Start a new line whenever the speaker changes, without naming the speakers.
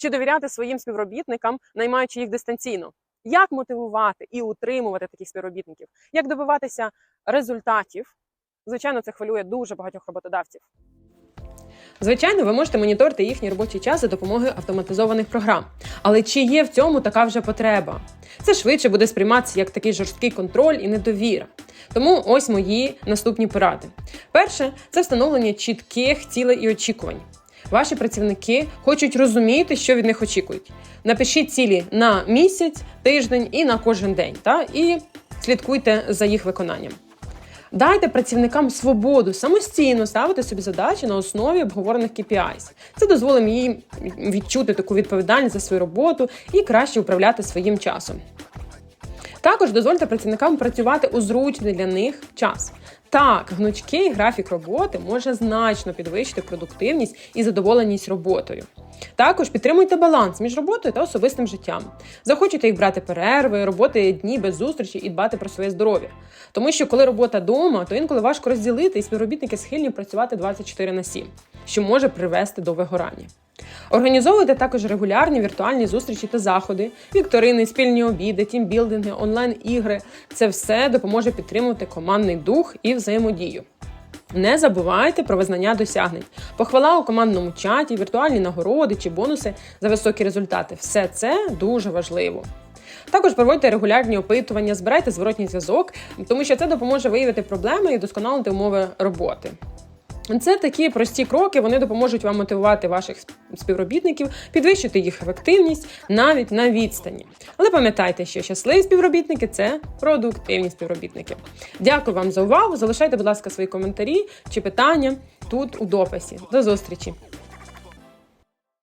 чи довіряти своїм співробітникам, наймаючи їх дистанційно. Як мотивувати і утримувати таких співробітників? Як добиватися результатів? Звичайно, це хвилює дуже багатьох роботодавців. Звичайно, ви можете моніторити їхній робочий час за допомогою автоматизованих програм. Але чи є в цьому така вже потреба? Це швидше буде сприйматися як такий жорсткий контроль і недовіра. Тому ось мої наступні поради. Перше це встановлення чітких цілей і очікувань. Ваші працівники хочуть розуміти, що від них очікують. Напишіть цілі на місяць, тиждень і на кожен день, та і слідкуйте за їх виконанням. Дайте працівникам свободу самостійно ставити собі задачі на основі обговорених KPIs. Це дозволить їм відчути таку відповідальність за свою роботу і краще управляти своїм часом. Також дозвольте працівникам працювати у зручний для них час. Так, гнучкий графік роботи може значно підвищити продуктивність і задоволеність роботою. Також підтримуйте баланс між роботою та особистим життям. Захочете їх брати перерви, роботи дні без зустрічі і дбати про своє здоров'я. Тому що коли робота вдома, то інколи важко розділити, і співробітники схильні працювати 24 на 7, що може привести до вигорання. Організовуйте також регулярні віртуальні зустрічі та заходи, вікторини, спільні обіди, тімбілдинги, онлайн-ігри. Це все допоможе підтримувати командний дух і взаємодію. Не забувайте про визнання досягнень, похвала у командному чаті, віртуальні нагороди чи бонуси за високі результати. Все це дуже важливо. Також проводьте регулярні опитування, збирайте зворотній зв'язок, тому що це допоможе виявити проблеми і вдосконалити умови роботи. Це такі прості кроки, вони допоможуть вам мотивувати ваших співробітників, підвищити їх ефективність навіть на відстані. Але пам'ятайте, що щасливі співробітники це продуктивні співробітники. Дякую вам за увагу. Залишайте, будь ласка, свої коментарі чи питання тут у дописі. До зустрічі!